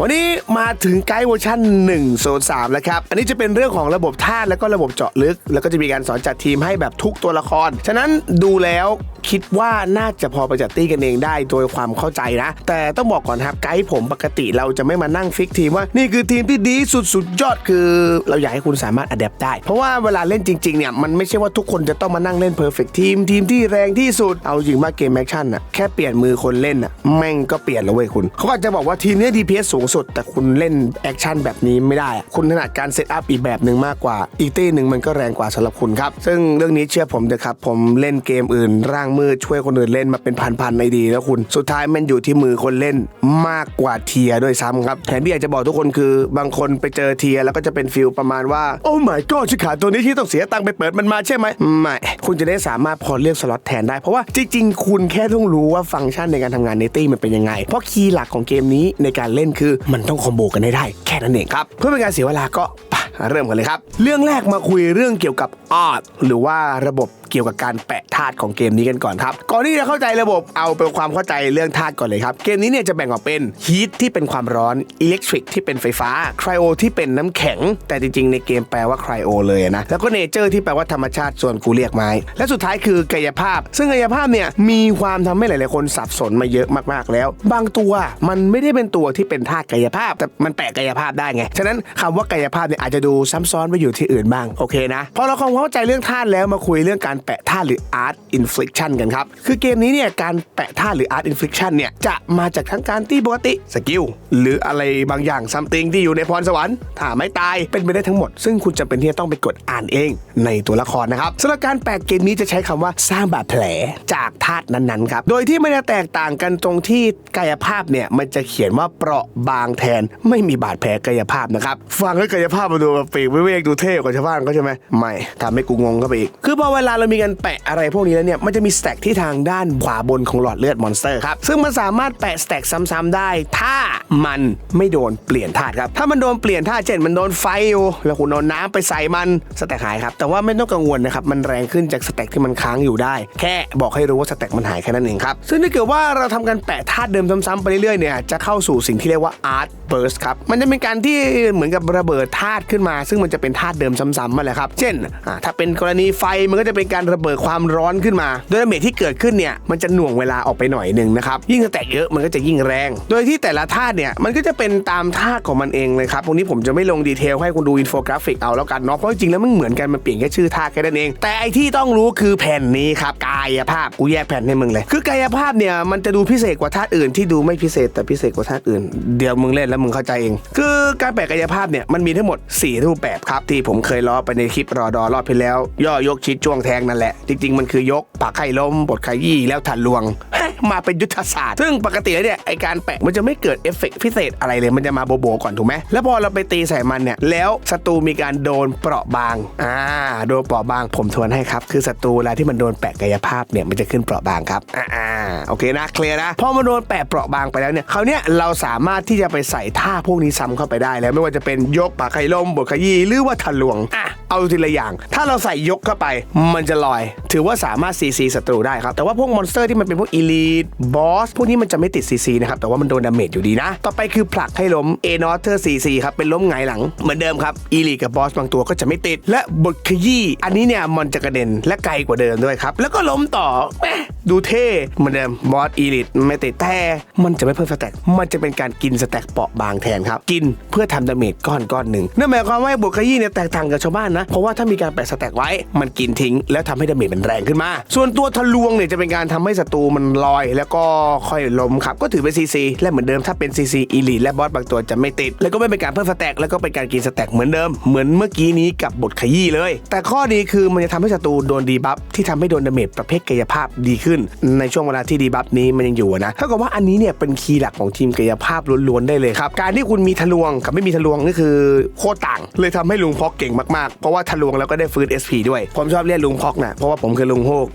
วันนี้มาถึงไกด์เวอร์ชัน1โซน3แล้วครับ อันนี้จะเป็นเรื่องของระบบธาตุแล้วก็ระบบเจาะลึก แล้วก็จะมีการสอนจัดทีมให้แบบทุกตัวละคร ฉะนั้นดูแล้วคิดว่าน่าจะพอไปจัดตี้กันเองได้โดยความเข้าใจนะ แต่ต้องบอกก่อนครับไกด์ผมปกติเราจะไม่มานั่งฟิกทีมว่านี่คือทีมที่ดีสุดสุดยอดคือ เราอยากให้คุณสามารถอัดแอปได้ เพราะว่าเวลาเล่นจริงๆเนี่ยมันไม่ใช่ว่าทุกคนจะต้องมานั่งเล่นเพอร์เฟกทีมทีมที่แรงที่สุดเอาจริงว่าเกมแอคชั่นอะแค่เปลี่ยนมือคนเล่นอะแม่งก็เปลี่ยนแล้วเว้ยคุณเขาอาจจะบอกว่าทีมนี้ DPS สูงสุด แต่คุณเล่นแอคชั่นแบบนี้ไม่ได้ คุณถนัดการเซตอัพอีกแบบหนึ่งมากกว่า อีกตี้หนึ่งมันก็แรงกว่าสำหรับคุณครับ ซึ่งเรื่องนี้เชื่อผมเถอะครับ ผมเล่นเกมอื่น ร่างมืดช่วยคนอื่นเล่นมาเป็นพันๆในดีแล้วคุณ สุดท้ายมันอยู่ที่มือคนเล่นมากกว่าเทียด้วยซ้ำครับแถมที่อยากจะบอกทุกคนคือบางคนไปเจอเทียแล้วก็จะเป็นฟิลประมาณว่าโอ้ my god ชิขาตัวนี้ที่ต้องเสียตังค์ไปเปิดมันมาใช่ไหมไม่คุณจะได้สามารถพอเลือกสล็อตแทนได้เพราะว่าจริงๆ คุณแค่ต้องรู้ว่าฟังก์ชันในการทำงานในตี้มันเป็นยังไง เพราะคีย์หลักของเกมนี้ในการเล่นคือมันต้องคอมโบกันให้ได้แค่นั้นเองครับ เพื่อเป็นการเสียเวลาก็ไป เริ่มกันเลยครับ เรื่องแรกมาคุยเรื่องเกี่ยวกับอาร์ตหรือว่าระบบเกี่ยวกับการแปะธาตุของเกมนี้กันก่อนครับ ก่อนที่จะเข้าใจระบบเอาเป็นความเข้าใจเรื่องธาตุก่อนเลยครับ เกมนี้เนี่ยจะแบ่งออกเป็นฮีทที่เป็นความร้อนอิเล็กทริกที่เป็นไฟฟ้าไครโอที่เป็นน้ำแข็ง แต่จริงๆ ในเกมแปลว่าไครโอเลยนะ แล้วก็เนเจอร์ที่แปลว่าธรรมชาติส่วนกูเรียกไม้ และสุดท้ายคือกายภาพ ซึ่งกายภาพเนี่ยมีความทำให้หลายๆคนสับสนมาเยอะมากๆแล้ว บางตัวมันไม่ได้เป็นตัวที่เป็นธาตุกายภาพ แต่มันแปะกายภาพได้ไงฉะนั้นคำว่ากายภาพเนี่ยอาจจะดูซ้ำซ้อนไปอยู่ที่อื่นบ้างโอเคนะพอเราความเข้าใจเรื่องธาแล้วมาคุยเรื่องการแปะธาหรือ art infliction กันครับ คือเกมนี้เนี่ยการแปะธาหรือ art infliction เนี่ยจะมาจากทั้งการตีปกติสกิลหรืออะไรบางอย่าง something ที่อยู่ในพรสวรรค์ถ้าไม่ตายเป็นไปได้ทั้งหมด ซึ่งคุณจำเป็นที่จะต้องไปกดอ่านเองในตัวละครนะครับสำหรับการแปะเกมนี้จะใช้คำว่าสร้างบาดแผลจากธาตุนั้นๆครับโดยที่มันจะแตกต่างกันตรงที่กายภาพเนี่ยมันจะเขียนว่าเปราะบางแทน ไม่มีบาดแผลกายภาพนะครับฟังแล้วกายภาพมาดูแบบปีกวิเวกดูเท่กว่าชาวบ้านเขาใช่ไหมไม่ทำให้กูงงเข้าไปอีก คือพอเวลาเรามีการแปะอะไรพวกนี้แล้วเนี่ยมันจะมีสแต็กที่ทางด้านขวาบนของหลอดเลือดมอนสเตอร์ครับซึ่งมันสามารถแปะสแต็กซ้ำๆได้ ถ้ามันไม่โดนเปลี่ยนธาตุครับถ้ามันโดนเปลี่ยนธาตุเช่นมันโดนไฟอยู่แล้วคุณเอาน้ำไปใส่มันสแต็กหายครับแต่ว่าไม่ต้องกังวลนะครับมันแรงขึ้นจากสแต็กที่มันค้างอยู่ได้ แค่บอกให้รู้ว่าสแต็กมันหายแค่นั้นเองครับซึ่งถ้าเกิดว่าเราทำการแปะธาตุเดิมซ้ำๆไปเรื่อยๆเนี่ยจะเข้าสู่สิ่งที่เรียกว่า art burst ครับมันจะเป็นการที่เหมือนกับระเบิดธาตุขึ้นมา ซึ่งมันจะเป็นธาตุเดิมซ้ำๆมาแหละครับ เช่น ถ้าเป็นกรณีไฟมันก็จะเป็นการระเบิดความร้อนขึ้นมา โดยดาเมจที่เกิดขึ้นเนี่ยมันจะหน่วงเวลาออกไปหน่อยหนึ่งนะครับ ยิ่งแตกเยอะมันก็จะยิ่งแรง โดยที่แต่ละธาตุเนี่ยมันก็จะเป็นตามธาตุของมันเองเลยครับตรงนี้ผมจะไม่ลงดีเทลให้คุณดูอินโฟกราฟิกเอาแล้วกันเนาะเพราะจริงแล้วมันเหมือนกันมันเปลี่ยนแค่ชื่อธาตุแค่นั้นเอง แต่ไอที่ต้องรู้คือแผ่นนี้ครับกายภาพกูแยกแผ่นให้มึงเลย คือกายภาพเนี่ยมันจะดูพิเศษกว่าธาตุอื่นที่ดูไม่พิเศษแต่พิเศษกว่าธาตุอื่น เดี๋ยวมึงเล่นแล้วมึงเข้าใจเอง คือการแปะกายภาพเนี่ยมันมีทั้งหมด4รูปแบบครับ ที่ผมเคยล้อไปในคลิปรอดอรอบไปแล้ว ย่อยกชิดจ้วงแทงนั่นแหละ จริง ๆ มันคือยกปักไข่ล้มบดไขยี่แล้วทันลวงมาเป็นยุทธศาสตร์ ซึ่งปกติเนี่ยไอการแปะมันจะไม่เกิดเอฟเฟกต์พิเศษอะไรเลย มันจะมาโบโบก่อนถูกไหม แล้วพอเราไปตีใส่มันเนี่ย แล้วศัตรูมีการโดนเปราะบาง อ่า โดนเปราะบาง ผมทวนให้ครับ คือศัตรูเวลาที่มันโดนแปะกายภาพเนี่ย มันจะขึ้นเปราะบางครับ อ่า โอเคนะ เคลียร์นะ พอมันโดนแปะเปราะบางไปแล้วเนี่ยเขาวเนี่ยเราสามารถที่จะไปใส่ท่าพวกนี้ซ้ำเข้าไปได้แล้ว ไม่ว่าจะเป็นยกปากไข่ลมบดขยี้หรือว่าทันลวงอะเอาทีละอย่าง ถ้าเราใส่ยกเข้าไป มันจะลอย ถือว่าสามารถซีซีศัตรูได้ครับ แต่ว่าพวกมอนสเตอร์ที่มันเป็นพวกอีลีทบอสพวกนี้มันจะไม่ติดซีซีนะครับแต่ว่ามันโดนดาเมจอยู่ดีนะ ต่อไปคือผลักให้ล้มเอนอเทอร์ซีซีครับเป็นล้มหงหลังเหมือนเดิมครับอีลีกับบอสบางตัวก็จะไม่ติด และบทขยี้อันนี้เนี่ยมันจะกระเด็นและไกลกว่าเดิมด้วยครับแล้วก็ล้มต่อแมดูเท่เหมือนเดิมบอสอีลิทไม่ติดแต่มันจะไม่เพิ่มสแต็กมันจะเป็นการกินสแต็กเปราะบางแทนครับ กินเพื่อทำดาเมจก้อนก้อนหนึ่งนั่นหมายความว่าบทขยี้เนี่ยแตกต่างกับชาวบ้านนะ เพราะว่าถ้ามีการแปะสแต็กไว้ มันกินทิ้ง แล้วทำให้ดาเมจมันแรงขึ้นมา ส่วนตัวทะลวงเนี่ยจะเป็นการทำให้ศัตรูมันลอย แล้วก็ค่อยล้มครับ ก็ถือเป็นซีซีและเหมือนเดิมถ้าเป็นซีซีอีลิทและบอสบางตัวจะไม่ติด แล้วก็ไม่เป็นการเพิ่มสแต็กแล้วก็เป็นการกินสแต็กเหมือนเดิม เหมือนเมื่อกี้นี้กับบทขยี้เลย แต่ข้อดีคือมันจะทำให้ศัตรูโดนดีบัฟที่ทำให้โดนดาเมจประเภทกายภาพดีขึ้น ในช่วงเวลาที่ดีบัฟนี้มันยังอยู่นะเท่ากับว่าอันนี้เนี่ยเป็นคีย์หลักของทีมกายภาพล้วนๆได้เลยครับการที่คุณมีทะลวงกับไม่มีทะลวงนี่คือโคตรต่างเลยทำให้ลุงพอกเก่งมากๆ เพราะว่าทะลวงแล้วก็ได้ฟื้น SP ด้วย ผมชอบเรียกลุงพอกนะเพราะว่าผมคือลุงโฮก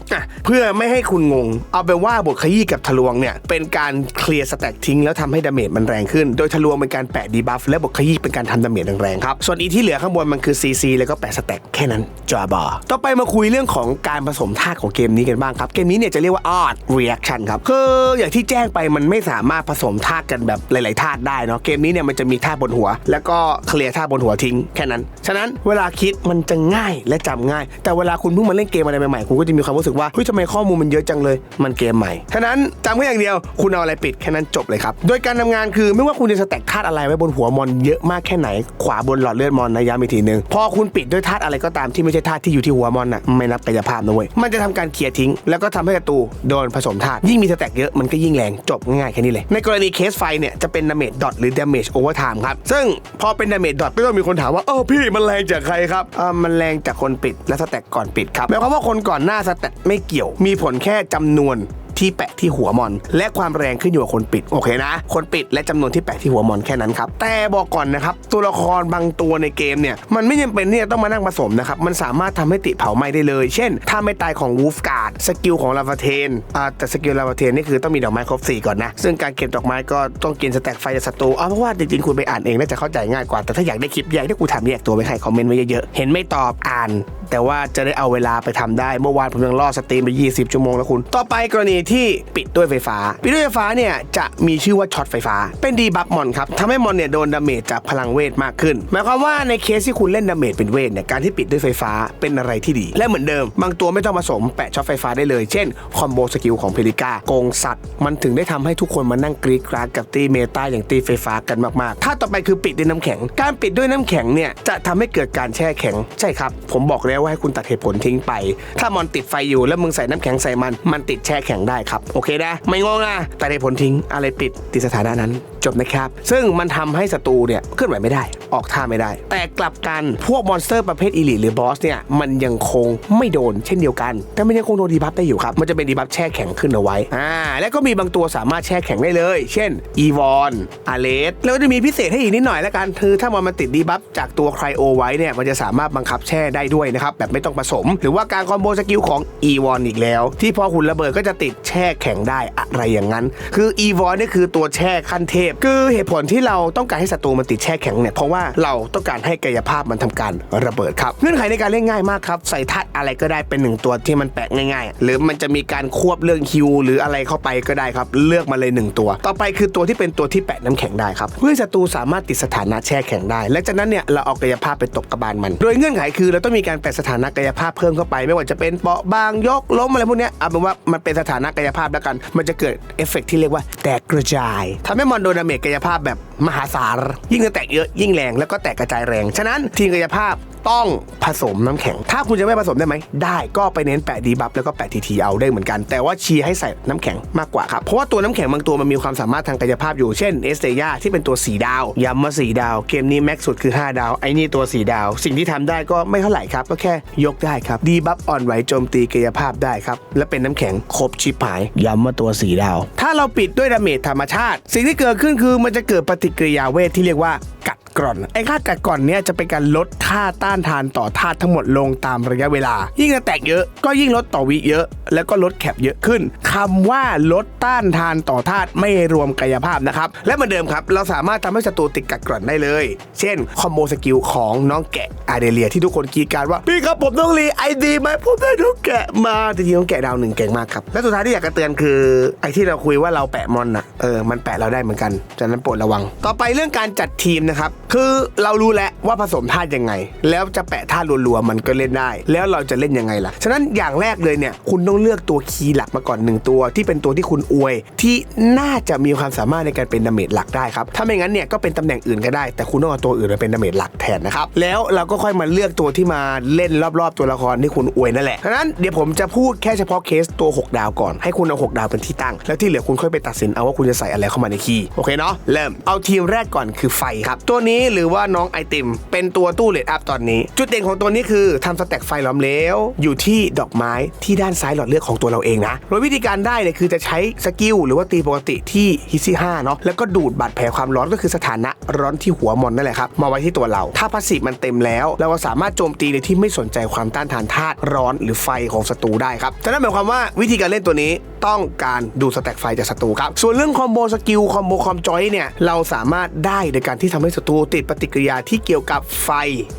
เพื่อไม่ให้คุณงง เอาเป็นว่าบทขยี้กับทะลวงเนี่ยเป็นการเคลียร์สแต็กทิ้งแล้วทำให้ดาเมจมันแรงขึ้น โดยทะลวงเป็นการแปะดีบัฟและบทขยี้เป็นการทำดาเมจแรงๆครับส่วนอีที่เหลือข้างบนมันคือซีซีแล้วก็แปะสแต็กแค่นั้นจอบอต่อไปมาคุยเรื่องของการผสมธาตุของเกมนี้กันบ้างครับเกมนี้เนี่ยจะเรียกว่า Art Reaction ครับคืออย่างที่แจ้งไปมันไม่สามารถผสมธาตุกันแบบหลายๆธาตุได้เนาะเกมนี้เนี่ยมันจะมีธาตุบนหัว แล้วก็เคลียร์ธาตุบนหัวทิ้งแค่นั้น ฉะนั้นเวลาคิดมันจะง่ายและจำง่าย แต่เวลาคุณเพิ่งมาเล่นเกมอะไรใหม่ๆคุณก็จะมีความรู้สึกว่าเฮ้ยทำไมข้อมูลมันเยอะจังเลยมันเกมใหม่ฉะนั้นจำแค่อย่างเดียว คุณเอาอะไรปิดแค่นั้นจบเลยครับโดยการทำงานคือไม่ว่าคุณจะสแต็กธาตุอะไรไว้บนหัวมอนเยอะมากแค่ไหน ขวาบนหลอดเลือดมอนนะย้ำอีกทีหนึงพอคุณปิดด้วยธาตุอะไรก็ตามที่ไม่ใช่ธาตุที่อยู่ที่หัวมอนน่ะไม่นับกายภาพนะเว้ยมันจะทำการเคลียร์ทิ้ง แล้วก็ทำให้ศัตรูโดนผสมธาตุยิ่งมีสแต็กเยอะมันก็ยิ่งแรงจบง่ายแค่นี้เลยในกรณีเคสไฟเนี่ยจะเป็นดาเมจดอทหรือดาเมจโอเวอร์ไทม์ครับซึ่งพอเป็นดาเมจดอทก็ต้องมีคนถามว่าเออพี่มันแรงจากใครครับอ่ามันแรงจากคนปิดและสแต็กก่อนปิดครับหมายความว่าคนก่อนหน้าสแต็กไม่เกี่ยว มีผลแค่จำนวน ที่แปะที่หัวมอน และความแรงขึ้นอยู่กับคนปิดโอเคนะ คนปิดและจำนวนที่แปะที่หัวมอนแค่นั้นครับแต่บอกก่อนนะครับตัวละครบางตัวในเกมเนี่ยมันไม่จำเป็นที่จะต้องมานั่งผสมนะครับมันสามารถทำให้ติเผาไหม้ได้เลย เช่น ถ้าไม่ตายของวูฟการ์ดสกิลของลาฟาเทนอ่าแต่สกิลลาฟาเทนนี่คือต้องมีดอกไม้ครบสี่ก่อนนะซึ่งการเก็บดอกไม้ก็ต้องกินสแต็กไฟจากศัตรูเอาเพราะว่าจริงๆคุณไปอ่านเองน่าจะเข้าใจง่ายกว่าแต่ถ้าอยากได้คลิปใหญ่ที่กูทำแยกตัวไว้ให้คอมเมนต์ไว้เยอะๆเห็นไม่ตอบอ่าน แต่ว่าจะได้เอาเวลาไปทำได้ เมื่อวานผมยังล่อสตรีมไป 20 ชั่วโมงแล้วคุณ ต่อไปกรณีที่ปิดด้วยไฟฟ้า ปิดด้วยไฟฟ้าเนี่ยจะมีชื่อว่าช็อตไฟฟ้า เป็นดีบัฟมอนครับทำให้มอนเนี่ยโดนดาเมจจากพลังเวทมากขึ้น หมายความว่าในเคสที่คุณเล่นดาเมจเป็นเวทเนี่ยการที่ปิดด้วยไฟฟ้าเป็นอะไรที่ดี และเหมือนเดิม บางตัวไม่ต้องผสมแปะช็อตไฟฟ้าได้เลย เช่นคอมโบสกิลของเพลิก้าโกงสัตว์ มันถึงได้ทำให้ทุกคนมานั่งกรีดกราดกับตีเมตาอย่างตีไฟฟ้ากันมากๆ ถ้าต่อไปคือปิดด้วยน้ำแข็ง การปิดด้วยน้ำแข็งเนี่ยจะทำให้เกิดการแช่แข็งใช่ครับ ผมบอกแล้วว่าให้คุณตัดเหตุผลทิ้งไป ถ้ามอนติดไฟอยู่แล้วมึงใส่น้ำแข็งใส่มัน มันติดแช่แข็งได้ครับ โอเคนะ ไม่งงนะตัดเหตุผลทิ้งอะไรปิดติดสถานะนั้นจบนะครับ ซึ่งมันทำให้ศัตรูเนี่ยเคลื่อนไหวไม่ได้ ออกท่าไม่ได้ แต่กลับกันพวกมอนสเตอร์ประเภทอีลิหรือบอสเนี่ยมันยังคงไม่โดนเช่นเดียวกัน แต่มันยังคงโดนดีบัฟได้อยู่ครับ มันจะเป็นดีบัฟแช่แข็งขึ้นเอาไว้อ่าแล้วก็มีบางตัวสามารถแช่แข็งได้เลย เช่นอีวอนอาเลสแล้วก็จะมีพิเศษให้อีกนิดหน่อยแล้วกันคือถ้ามันมันติดดีบัฟจากตัวไครโอไว้เนี่ยมันจะสามารถบังคับแช่ได้ด้วยนะครับแบบไม่ต้องผสม หรือว่าการคอมโบสกิลของอีวอนอีกแล้ว ที่พอหุ่นระเบิดก็จะติดแช่แข็งได้อะไรอย่างนั้น คืออีวอนนี่คือตัวแช่ขั้นเทพ คือเหตุผลที่เราต้องการให้ศัตรูมันติดแช่แข็งเนี่ยเพราะว่าเราต้องการให้กายภาพมันทำการระเบิดครับเงื่อนไขในการเล่นง่ายมากครับใส่ธาตุอะไรก็ได้เป็นหนึ่งตัวที่มันแปะง่ายๆ หรือมันจะมีการควบเรื่องฮิวหรืออะไรเข้าไปก็ได้ครับ เลือกมาเลยหนึ่งตัว ต่อไปคือตัวที่เป็นตัวที่แปะน้ำแข็งได้ครับ เพื่อศัตรูสามารถติดสถานะแช่แข็งได้ และจากนั้นเนี่ยเราเอากายภาพไปตบกระบาลมัน โดยเงื่อนไขคือเราต้องมีการแปะสถานะกายภาพเพิ่มเข้าไป ไม่ว่าจะเป็นเปาะบางยกล้มอะไรพวกนี้เอาเป็นว่ามันเป็นสถานะกายภาพแล้วกัน มันจะเกิดเอฟเฟกต์ที่เรียกว่าแตกกระจายทำให้มอนโดนาเมจกายภาพแบบมหาศาลยิ่งจะแตกเยอะยิ่งแรงแล้วก็แตกกระจายแรง ฉะนั้นทีมกายภาพ ต้องผสมน้ำแข็ง ถ้าคุณจะไม่ผสมได้ไหม ได้ก็ไปเน้นแปะดีบัฟแล้วก็แปะทีทีเอาได้เหมือนกัน แต่ว่าชียร์ให้ใส่น้ำแข็งมากกว่าครับ เพราะว่าตัวน้ำแข็งบางตัวมันมีความสามารถทางกายภาพอยู่ เช่นเอสเตยาที่เป็นตัว 4 ดาวย้ำมา4ดาว เกมนี้แม็กสุดคือ 5 ดาว ไอ้นี่ตัว 4 ดาว สิ่งที่ทำได้ก็ไม่เท่าไหร่ครับ ก็แค่ยกได้ครับ ดีบัฟอ่อนไหวโจมตีกายภาพได้ครับ และเป็นน้ำแข็งครบชิปหาย ย้ำมาตัว 4 ดาว ถ้าเราปิดด้วยดาเมจธรรมชาติ สิ่งที่เกิดขึ้นคือมันจะเกิดปฏิกิริยาเวทที่เรียกว่ากัด กร่อน ไอ้ค่ากัดกร่อนเนี่ยจะเป็นการลดค่าต้านทานต่อธาตุทั้งหมดลงตามระยะเวลา ยิ่งจะแตกเยอะก็ยิ่งลดต่อวิเยอะ แล้วก็ลดแคปเยอะขึ้นคำว่าลดต้านทานต่อธาตุไม่รวมกายภาพนะครับ และเหมือนเดิมครับ เราสามารถทำให้ศัตรูติดกัดกร่อนได้เลย เช่นคอมโบสกิลของน้องแกะอาเดเลียที่ทุกคนกรีดการว่าพี่ครับผมต้องรีไอดีไหมผมได้น้องแกะมาจริงๆน้องแกะดาวหนึ่งเก่งมากครับและสุดท้ายที่อยากจะเตือนคือไอ้ที่เราคุยว่าเราแปะมอนอะเออมันแปะเราได้เหมือนกันฉะนั้นโปรดระวัง ต่อไปเรื่องการจัดทีมนะครับคือเรารู้แล้วว่าผสมธาตุยังไง แล้วจะแปะธาตุรัวๆมันก็เล่นได้ แล้วเราจะเล่นยังไงล่ะ ฉะนั้นอย่างแรกเลยเนี่ยคุณต้องเลือกตัวคีย์หลักมาก่อนหนึ่งตัว ที่เป็นตัวที่คุณอวย ที่น่าจะมีความสามารถในการเป็นดาเมจหลักได้ครับ ถ้าไม่งั้นเนี่ยก็เป็นตำแหน่งอื่นก็ได้ แต่คุณต้องเอาตัวอื่นมาเป็นดาเมจหลักแทนนะครับ แล้วเราก็ค่อยมาเลือกตัวที่มาเล่นรอบๆ ตัวละครที่คุณอวยนั่นแหละฉะนั้นเดี๋ยวผมจะพูดแค่เฉพาะเคสตัว 6 ดาวก่อน ให้คุณเอา 6 ดาวเป็นที่ตั้ง แล้วที่เหลือคุณค่อยไปตัดสินเอาว่าคุณจะใส่อะไรเข้ามาในคีย์ โอเคเนาะ เริ่ม เอาทีมแรกก่อนคือไฟครับ ตัวนี้หรือว่าน้องไอติม เป็นตัวตู้เลดอัพตอนนี้ จุดเด่นของตัวนี้คือทำสแต็กไฟหลอมเหลวอยู่ที่ดอกไม้ที่ด้านซ้ายหลอดเลือดของตัวเราเองนะโดยวิธีการได้เนี่ยคือจะใช้สกิลหรือว่าตีปกติที่ฮิซี่5เนาะแล้วก็ดูดบาดแผลความร้อนก็คือสถานะร้อนที่หัวมอนนั่นแหละครับมาไว้ที่ตัวเรา ถ้าพาสซีฟมันเต็มแล้ว เราก็สามารถโจมตีในที่ไม่สนใจความต้านทานธาตุร้อนหรือไฟของศัตรูได้ครับแต่นั่นหมายความว่าวิธีการเล่นตัวนี้ ต้องการดูสแต็กไฟจากศัตรูครับ ส่วนเรื่องคอมโบสกิลคอมโบคอมจอยเนี่ยเราสามารถได้โดยการที่ทำให้ศัตรูติดปฏิกิริยาที่เกี่ยวกับไฟ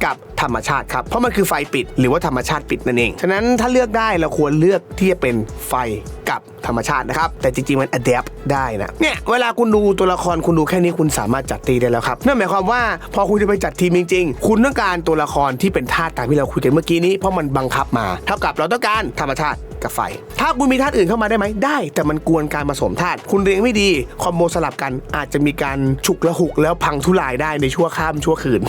กับธรรมชาติครับเพราะมันคือไฟปิดหรือว่าธรรมชาติปิดนั่นเอง ฉะนั้นถ้าเลือกได้เราควรเลือกที่จะเป็นไฟกับธรรมชาตินะครับ แต่จริงๆมันอัดแอปได้นะเนี่ยเวลาคุณดูตัวละครคุณดูแค่นี้คุณสามารถจัดตีได้แล้วครับนั่นหมายความว่าพอคุณจะไปจัดทีมจริง ๆ คุณต้องการตัวละครที่เป็นธาตุตามที่เราคุยกันเมื่อกี้นี้เพราะมันบังคับมา เท่ากับเราต้องการธรรมชาติกับไฟ ถ้าคุณมีธาตุอื่นเข้ามาได้ไหมได้ แต่มันกวนการผสมธาตุคุณเรียงไม่ดีคอมโบสลับกันอาจจะมีการฉุกละหุกแล้วพังทุลายได้ในชั่วข้ามชั่วคืน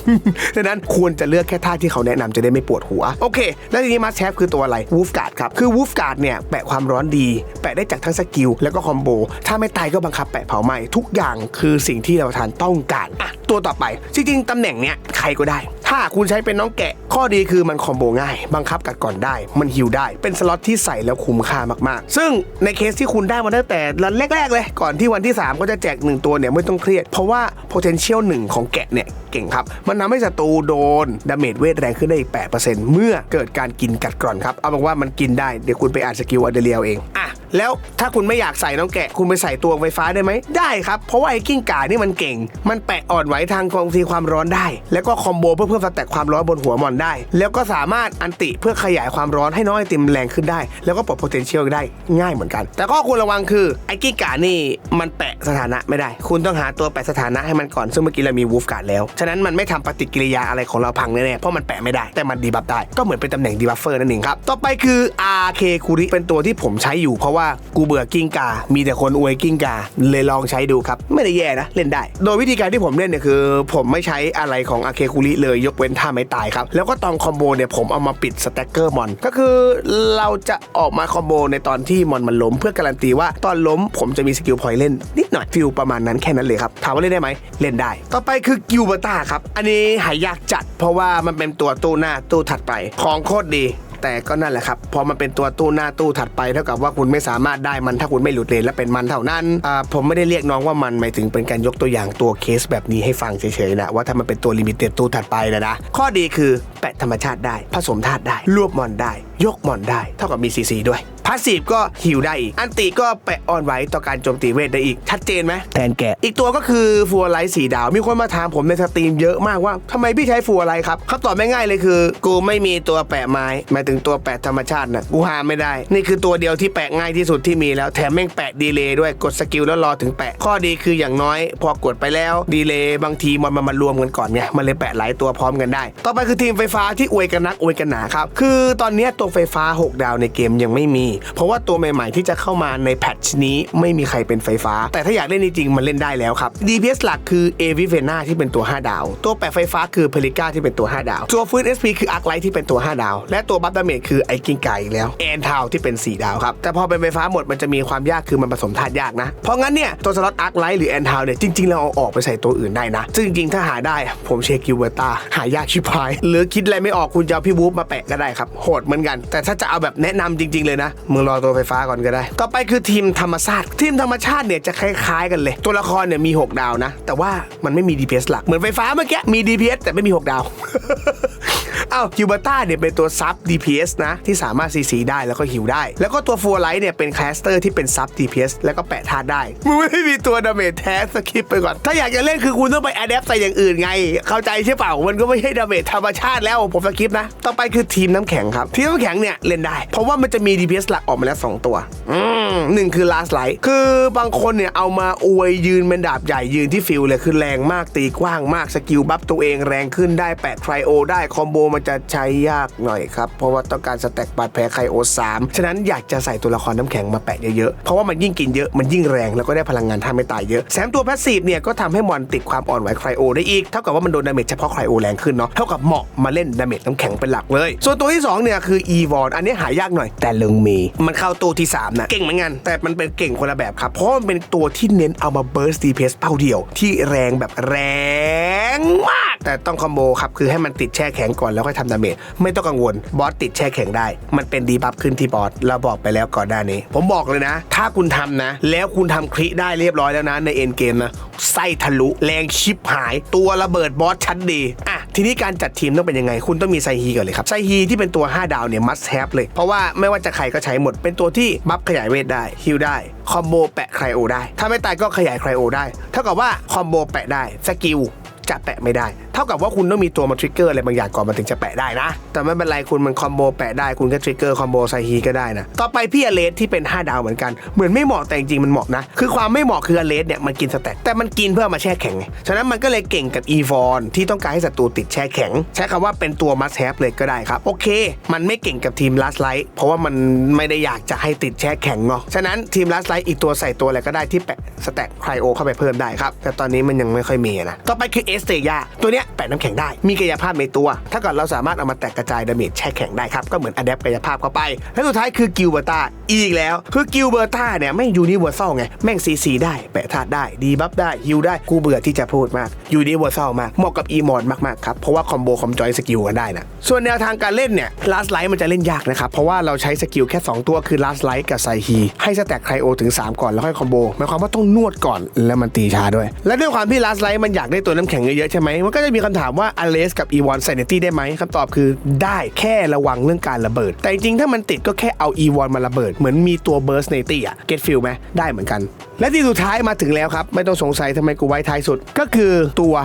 ดังนั้นควรจะเลือกแค่ธาตุที่เขาแนะนำจะได้ไม่ปวดหัว โอเค แล้วทีนี้มาแชฟคือตัวอะไรวูฟการ์ดครับ คือวูฟการ์ดเนี่ย แปะความร้อนดี แปะได้จากทั้งสกิลแล้วก็คอมโบ ถ้าไม่ตายก็บังคับแปะเผาไหม้ทุกอย่างคือสิ่งที่เราทานต้องการอะตัวต่อไป จริงๆตำแหน่งเนี้ยใครก็ได้ถ้าคุณใช้เป็นน้องแกะ ข้อดีคือมันคอมโบง่าย บังคับกัดก่อนได้ มันฮิวได้ เป็นสล็อตที่ใส่แล้วคุ้มค่ามากๆ ซึ่งในเคสที่คุณได้มาตั้งแต่รันแรก ๆ เลย ก่อนที่วันที่ 3 ก็จะแจก 1 ตัวเนี่ยไม่ต้องเครียด เพราะว่า potential 1 ของแกะเนี่ยเก่งครับ มันทำให้ศัตรูโดนดาเมจเวทแรงขึ้นได้อีก 8%เมื่อเกิดการกินกัดกร่อนครับ เอาเป็นว่ามันกินได้ เดี๋ยวคุณไปอ่านสกิลอเดเรียเอง อะ แล้วถ้าคุณไม่อยากใส่น้องแกะ คุณไปใส่ตัวไฟฟ้าได้ไหมได้ครับ เพราะว่าไอ้กิ้งก่านี่มันเก่ง มันแปะอ่อนไหวทางกองทีความร้อนได้ แล้วก็คอมโบเพื่อเพิ่มสแต็กความร้อนบนหัวมอนได้ แล้วก็สามารถอันติเพื่อขยายความร้อนให้น้องไอติมแรงขึ้นได้ แล้วก็ปลด potential ได้ง่ายเหมือนกัน แต่ก็ควรระวังคือไอ้กิ้งก่านี่มันแปะสถานะไม่ได้ คุณต้องหาตัวแปะสถานะให้มันก่อนซึ่งเมื่อกี้เรามีวูฟการ์ดแล้วฉะนั้นมันไม่ทำปฏิกิริยาอะไรของเราพังแน่ๆเพราะมันแปะไม่ได้แต่มันดีบัฟได้ก็เหมือนเป็นตำแหน่งดีบัฟเฟอร์นั่นเองครับต่อไปคือ RK คุริเป็นตัวที่ผมใช้อยู่เพราะว่ากูเบื่อกิ้งกา มีแต่คนอวยกิ้งกา เลยลองใช้ดูครับ ไม่ได้แย่นะ เล่นได้ โดยวิธีการที่ผมเล่นเนี่ยคือ ผมไม่ใช้อะไรของ RK คุริเลยยกเว้นท่าไม้ตายครับ แล้วก็ตอนคอมโบเนี่ยผมเอามาปิดสแต็กเกอร์มอน ก็คือเราจะออกมาคอมโบในตอนที่มอนมันล้ม เพื่อการันตีว่าตอนล้มผมจะมีสกิลพอยต์เล่นนิดหน่อยฟิลประมาณนั้นแค่นั้นเลยครับถามว่าเล่นได้ไหมเล่นได้ ต่อไปคือกิวเบอร์ตาครับอันนี้หายากจัด เพราะว่ามันเป็นตัวตู้หน้าตู้ถัดไปของโคตรดี แต่ก็นั่นแหละครับพอมันเป็นตัวตู้หน้าตู้ถัดไปเท่ากับว่าคุณไม่สามารถได้มันถ้าคุณไม่หลุดเลนและเป็นมันเท่านั้นอ่าผมไม่ได้เรียกน้องว่ามันหมายถึงเป็นการยกตัวอย่างตัวเคสแบบนี้ให้ฟังเฉยๆนะว่าถ้ามันเป็นตัวลิมิเต็ดตู้ถัดไปนะนะข้อดีคือ ปะธรรมชาติได้ ผสมธาตุได้ รวบมอนได้ ยกมอนได้ เท่ากับมีซีซีด้วยพาสซีฟก็ฮิวได้อีก อันติก็แปะอ่อนไหวต่อการโจมตีเวทได้อีก ชัดเจนไหมแทนแกะอีกตัวก็คือฟัวไลท์สีดาว มีคนมาถามผมในสตรีมเยอะมากว่าทำไมพี่ใช้ฟัวไลท์ครับคำตอบไม่ง่ายเลยคือ กูไม่มีตัวแปะไม้หมายถึงตัวแปะธรรมชาตินะกูหาไม่ได้ นี่คือตัวเดียวที่แปะง่ายที่สุดที่มีแล้วแถมแม่งแปะดีเลย์ด้วยกดสกิลแล้วรอถึงแปะข้อดีคืออย่างน้อย พอกดไปแล้วดีเลย์บางทีมันมันมารวมกันก่อนไงมันเลยแปะหลายตัวพร้อมกันได้ ต่อไปคือทีมไฟฟ้าที่อวยกันนักอวยกันหนาครับ คือตอนนี้ตัวไฟฟ้า 6 ดาวในเกมยังไม่มี เพราะว่าตัวใหม่ๆ ที่จะเข้ามาในแพทช์นี้ไม่มีใครเป็นไฟฟ้า แต่ถ้าอยากเล่นจริงๆมันเล่นได้แล้วครับ DPS หลักคือ a v i v e n a ที่เป็นตัว 5 ดาว ตัวแปะไฟฟ้าคือ p e l i c a ที่เป็นตัว 5 ดาว ตัวฟื้น SP คือ Arc Light ที่เป็นตัว 5 ดาว และตัวบัฟดาเมจคือไอกิ้งไก่แล้วแอนทาวที่เป็น 4 ดาวครับแต่พอเป็นไฟฟ้าหมดมันจะมีความยากคือมันผสมธาตุยากนะเพราะงั้นเนี่ยตัวสล็อต Arc Light หรือแอนทาวเนี่ยจริงๆเราเอาออกไปใส่ตัวอื่นได้นะซึ่งจริงๆถ้าหาได้ผมเชคกิวเบอร์ตาหายากชิบหายหรือคิดอะไรไม่ออกคุณจะเอาพี่บู๊มาแปะก็ได้ครับ โหดเหมือนกัน แต่ถ้าจะเอาแบบแนะนำจริง ๆ เลยนะมึงรอตัวไฟฟ้าก่อนก็ได้ ต่อไปคือทีมธรรมชาติ ทีมธรรมชาติเนี่ยจะคล้ายๆ กันเลย ตัวละครเนี่ยมี 6 ดาวนะ แต่ว่ามันไม่มี DPS หลัก เหมือนไฟฟ้าเมื่อกี้มี DPS แต่ไม่มี 6 ดาว อ้าวฮิวเบอร์ต้าเนี่ยเป็นตัวซับ DPS นะ ที่สามารถซีซีได้แล้วก็ฮิวได้ แล้วก็ตัวฟัวไลท์เนี่ยเป็นคลาสเตอร์ที่เป็นซับ DPS แล้วก็แปะธาตุได้มึงไม่มีตัวดาเมจแท้สคิปไปก่อน ถ้าอยากจะเล่นคือคุณต้องไปอัดแอปใส่อย่างอื่นไง เข้าใจใช่เปล่ามันก็ไม่ใช่ดาเมจธรรมชาติแล้วผมสคิปนะ ต่อไปคือทีมน้ำแข็งครับ ทีมน้ำแข็งเนี่ยเล่นได้ เพราะว่ามันจะมี DPS หลักออกมาแล้วสองตัวอืมหนึ่งคือ last light คือบางคนเนี่ยเอามาอวยยืนเป็นดาบใหญ่ยืนที่ฟิลเลยคือแรงมากตีกว้างมากสกิลบัฟตัวเองแรงขึ้นได้แปะไครโอได้คอมโบมันจะใช้ยากหน่อยครับ เพราะว่าต้องการสแต็กบาดแผลไคโอ3ฉะนั้นอยากจะใส่ตัวละครน้ำแข็งมาแปะเยอะๆ เพราะว่ามันยิ่งกินเยอะมันยิ่งแรงแล้วก็ได้พลังงานท่าไม่ตายเยอะแถมตัวแพสซีฟเนี่ยก็ทำให้มอนติดความอ่อนไหวไคโอได้อีก เท่ากับว่ามันโดนดาเมจเฉพาะไคโอแรงขึ้นเนาะเท่ากับเหมาะมาเล่นดาเมจน้ำแข็งเป็นหลักเลย ส่วนตัวที่สองเนี่ยคืออีวอนอันนี้หายากหน่อยแต่ลึงมีมันเข้าตัวที่สามนะเก่งเหมือนกันแต่มันเป็นเก่งคนละแบบครับเพราะมันเป็นตัวที่เน้นเอามาเบิร์สดีเพสเป้าเดียวที่แรงแบบแรงมาก แต่ต้องคอมโบครับคือให้มันติดแช่แข็งก่อนแล้วค่อยทำดาเมจไม่ต้องกังวลบอสติดแช่แข็งได้ มันเป็นดีบัฟขึ้นที่บอสเราบอกไปแล้วก่อนหน้านี้ ผมบอกเลยนะ ถ้าคุณทำนะ แล้วคุณทำคลิได้เรียบร้อยแล้วนะในเอ็นเกมนะไส้ทะลุแรงชิบหาย ตัวระเบิดบอสชั้นดีอะทีนี้การจัดทีมต้องเป็นยังไง คุณต้องมีไซฮีก่อนเลยครับไซฮีที่เป็นตัว 5 ดาวเนี่ย must have เลย เพราะว่าไม่ว่าจะใครก็ใช้หมด เป็นตัวที่บัฟขยายเวทได้ฮิลได้คอมโบแปะไครโอได้ ถ้าไม่ตายก็ขยายไครโอได้ เท่ากับว่าคอมโบแปะได้สกิลจะแปะไม่ได้ เท่ากับว่าคุณต้องมีตัวมาทริกเกอร์อะไรบางอย่างก่อนมันถึงจะแปะได้นะ แต่ไม่เป็นไรคุณมันคอมโบแปะได้คุณก็ทริกเกอร์คอมโบไซฮีก็ได้นะต่อไปพี่อเลสที่เป็น 5 ดาวเหมือนกันเหมือนไม่เหมาะแต่จริงมันเหมาะนะคือความไม่เหมาะคืออเลสเนี่ยมันกินสแต็กแต่มันกินเพื่อมาแช่แข็งไงฉะนั้นมันก็เลยเก่งกับอีวอนที่ต้องการให้ศัตรูติดแช่แข็ง ใช้คำว่าเป็นตัวมัสแฮปเลยก็ได้ครับโอเค มันไม่เก่งกับทีมลัสไลท์เพราะว่ามันไม่ได้อยากจะให้ติดแช่แข็งเนาะฉะนั้นทีมลัสไลท์อีกตัวใส่ตัวอะไรก็ได้ที่แปะสแต็กไครโอเข้าไปเพิ่มได้ครับแต่ตอนนี้มันยังไม่ค่อยมีนะต่อไปคือเอสเตยาตัวเนี้ยแปะน้ำแข็งได้ มีกายภาพในตัว ถ้าเกิดเราสามารถเอามาแตกกระจายดาเมจแช่แข็งได้ครับ ก็เหมือนอะแดปกายภาพเข้าไป และสุดท้ายคือกิลเบอร์ตาอีกแล้ว คือกิลเบอร์ตาเนี่ยแม่งยูนิเวอร์แซลไง แม่งซีซีได้ แปะธาตุได้ ดีบัฟได้ฮิลได้ กูเบื่อที่จะพูดมากยูนิเวอร์แซลมาก เหมาะกับอีมอนมากๆครับ เพราะว่าคอมโบคอมจอยสกิลกันได้นะ ส่วนแนวทางการเล่นเนี่ยลาสไลท์มันจะเล่นยากนะครับ เพราะว่าเราใช้สกิลแค่ 2 ตัวคือลาสไลท์กับไซฮีให้สแต็กไคโอถึง 3 ก่อนแล้วค่อยคอมโบหมายความว่าต้องนวดก่อนแล้วมันตีช้าด้วย และด้วยความที่ลาสไลท์มันอยากได้ตัวน้ำแข็งเยอะๆใช่ไหมมันก็จะมีคำถามว่าอเลสกับอีวอนใส่ในตี้ได้ไหมคำตอบคือได้แค่ระวังเรื่องการระเบิด แต่จริงๆ ถ้ามันติดก็แค่เอาอีวอนมาระเบิด เหมือนมีตัวเบิร์สในตี้อะเก็ตฟิลไหมได้เหมือนกัน และที่สุดท้ายมาถึงแล้วครับ ไม่ต้องสงสัยทำไมกูไว้ท้ายสุด ก็คือตัว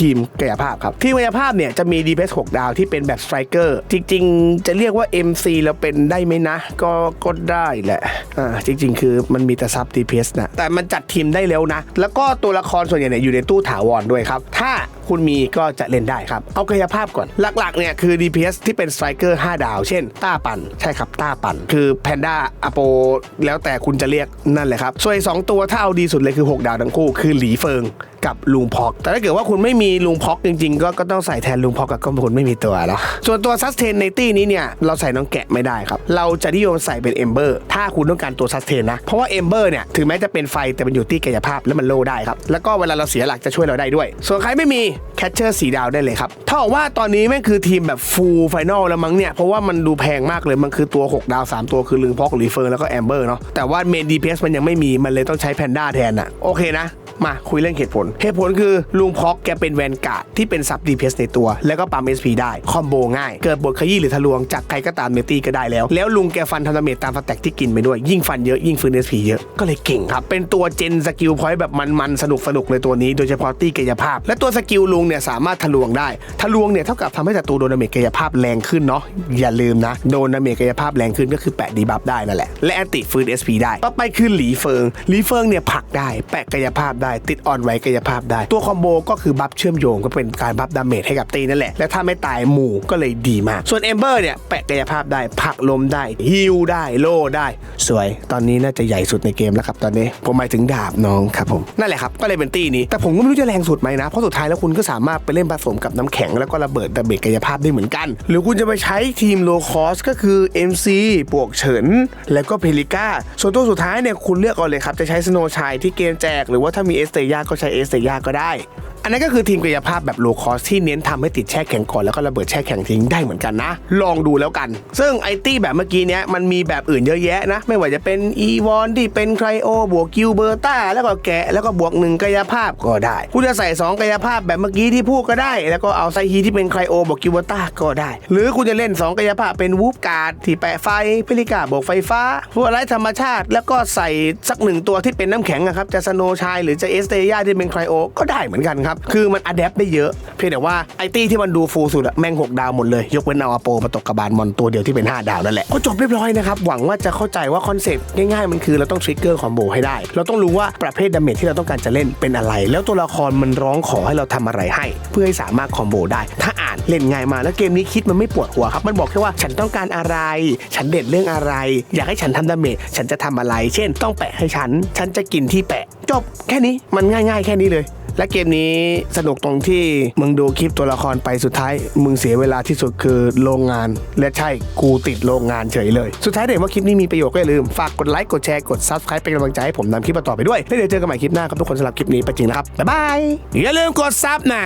ทีมกายภาพครับ ทีมกายภาพเนี่ยจะมี DPS 6ดาวที่เป็นแบบสไตรเกอร์จริง ๆ จะเรียกว่า MC แล้วเป็นได้ไหมนะ ก็ก็ได้แหละอ่าจริง ๆ คือมันมีแต่ซับ DPS นะแต่มันจัดทีมได้เร็วนะ แล้วก็ตัวละครส่วนใหญ่เนี่ยอยู่ในตู้ถาวรด้วยครับ ถ้าคุณมีก็จะเล่นได้ครับ เอากายภาพก่อน หลักๆ เนี่ยคือ DPS ที่เป็นสไตรเกอร์5ดาว เช่น ต้าปัน ใช่ครับ ต้าปัน คือแพนด้าอโป แล้วแต่คุณจะเรียกนั่นแหละครับ ส่วนสองตัวถ้าเอาดีสุดเลยคือ 6 ดาวทั้งคู่ คือหลีเฟิง กับลุงพอกแต่ถ้าเกิดว่าคุณไม่มีลุงพอกจริงๆ ก็ก็ต้องใส่แทนลุงพอกกับก็คุณไม่มีตัวแล้วส่วนตัวซัสเทนในตี้นี้เนี่ยเราใส่น้องแกะไม่ได้ครับ เราจะนิยมใส่เป็นเอมเบอร์ถ้าคุณต้องการตัวซัสเทนนะเพราะว่าเอมเบอร์เนี่ยถึงแม้จะเป็นไฟแต่มันอยู่ที่กายภาพและมันโลได้ครับแล้วก็เวลาเราเสียหลักจะช่วยเราได้ด้วย ส่วนใครไม่มีแคชเชอร์สีดาวได้เลยครับถ้าบอกว่าตอนนี้แม่งคือทีมแบบฟูลไฟนอลแล้วมั้งเนี่ยเพราะว่ามันดูแพงมากเลยมันคือตัว 6 ดาว 3 ตัวคือลึงพอกรีเฟิร์แล้วก็แอมเบอร์เนาะแต่ว่าเมน DPS มันยังไม่มีมันเลยต้องใช้แพนด้าแทนอะโอเคนะมาคุยเรื่องเหตุผลเหตุผลคือลุงพอกแกเป็นแวนการ์ดที่เป็นซับ DPS ในตัว แล้วก็ปั๊ม SP ได้ คอมโบง่าย เกิดบทขยี้หรือทะลวง จากใครก็ตามเนตี้ก็ได้แล้ว แล้วลุงแกฟันทันดาเมจตามสแต็กที่กินไปด้วย ยิ่งฟันเยอะยิ่งฟื้น SP เยอะ ก็เลยเก่งครับ เป็นตัวเจนสกิลพอยต์แบบมันๆสนุกสนุกเลยตัวนี้ โดยเฉพาะตีกายภาพ และตัวสกิลลุงเนี่ยสามารถทะลวงได้ ทะลวงเนี่ยเท่ากับทำให้ศัตรูโดนดาเมจกายภาพแรงขึ้นเนาะ อย่าลืมนะ โดนดาเมจกายภาพแรงขึ้นก็คือแปะดีบัฟได้นั่นแหละ และแอนติฟื้น SP ได้ ต่อไปคือหลีเฟิงหลีเฟิงเนี่ยผักได้ แปะกายภาพได้ ติดออนไว้กายภาพได้ ตัวคอมโบก็คือบัฟเชื่อมโยงก็เป็นการบัฟดาเมจให้กับตีนั่นแหละ และถ้าไม่ตายหมู่ก็เลยดีมาก ส่วนเอมเบอร์เนี่ยแปะกายภาพได้ผักลมได้ฮิลได้โล่ได้ สวย ตอนนี้น่าจะใหญ่สุดในเกมแล้วครับตอนนี้ผมหมายถึงดาบน้องครับผมนั่นแหละครับก็เลยเป็นตีนี้แต่ผมก็ไม่รู้จะแรงสุดไหมนะเพราะสุดท้ายแล้วคุณก็สามารถไปเล่นผสมกับน้ำแข็งแล้วก็ระเบิดดาเมจกายภาพได้เหมือนกัน หรือคุณจะไปใช้ทีมโลคอสก็คือ MC บวกเฉินแล้วก็เพลิก้าส่วนตัวสุดท้ายเนี่ยคุณเลือกเอาเลยครับจะใช้สโนชัยที่เกมแจก หรือว่าถ้ามีเอสเตยาก็ใช้เอสเตย่าก็ได้ อันนั้นก็คือทีมกายภาพแบบโลคอสที่เน้นทำให้ติดแช่แข็งก่อนแล้วก็ระเบิดแช่แข็งทิ้งได้เหมือนกันนะ ลองดูแล้วกัน ซึ่งไอตี้แบบเมื่อกี้เนี้ยมันมีแบบอื่นเยอะแยะนะ ไม่ว่าจะเป็นอีวอนที่เป็นไครโอบวกกิลเบอร์ต้าแล้วก็แกะแล้วก็บวกหนึ่งกายภาพก็ได้คุณจะใส่ 2 กายภาพแบบเมื่อกี้ที่พูดก็ได้ แล้วก็เอาไซฮีที่เป็นไครโอบวกกิลเบอร์ต้าก็ได้ หรือคุณจะเล่น 2 กายภาพเป็นวูฟการ์ดที่แปะไฟเพลิกาบวกไฟฟ้าฟัวไลท์ธรรมชาติ แล้วก็ใส่สักหนึ่งตัวที่เป็นน้ำแข็งอะครับจะสโนชายหรือจะเอสเตย่าที่เป็นไครโอก็ได้เหมือนกันครับ คือมันอัดแอปได้เยอะ เพียงแต่ว่าไอตี้ที่มันดูฟูลสุดอะแม่ง 6 ดาวหมดเลย ยกเว้นเอาอาโปมาตกกระบาลมอนตัวเดียวที่เป็น 5 ดาวนั่นแหละ ก็จบเรียบร้อยนะครับ หวังว่าจะเข้าใจว่าคอนเซ็ปต์ง่ายๆ มันคือเราต้องทริกเกอร์คอมโบให้ได้ เราต้องรู้ว่าประเภทดาเมจที่เราต้องการจะเล่นเป็นอะไร แล้วตัวละครมันร้องขอให้เราทำอะไรให้ เพื่อให้สามารถคอมโบได้ ถ้าอ่านเล่นง่ายมาแล้วเกมนี้คิดมันไม่ปวดหัวครับมันบอกแค่ว่าฉันต้องการอะไร ฉันเด่นเรื่องอะไร อยากให้ฉันทำดาเมจฉันจะทำอะไร เช่น ต้องแปะให้ฉัน ฉันจะกินที่แปะ จบแค่นี้มันง่ายๆ แค่นี้เลย และเกมนี้สนุกตรงที่มึงดูคลิปตัวละครไปสุดท้าย มึงเสียเวลาที่สุดคือโรงงาน และใช่กูติดโรงงานเฉยเลย สุดท้ายเด็กว่าคลิปนี้มีประโยชน์ก็อย่าลืม ฝากกดไลค์กดแชร์กด subscribe เป็นกำลังใจให้ผมนำคลิปต่อไปด้วยแล้วเดี๋ยวเจอกันใหม่คลิปหน้าครับทุกคนสำหรับคลิปนี้ไปจริงนะครับบ๊ายบายอย่าลืมกดซับนะ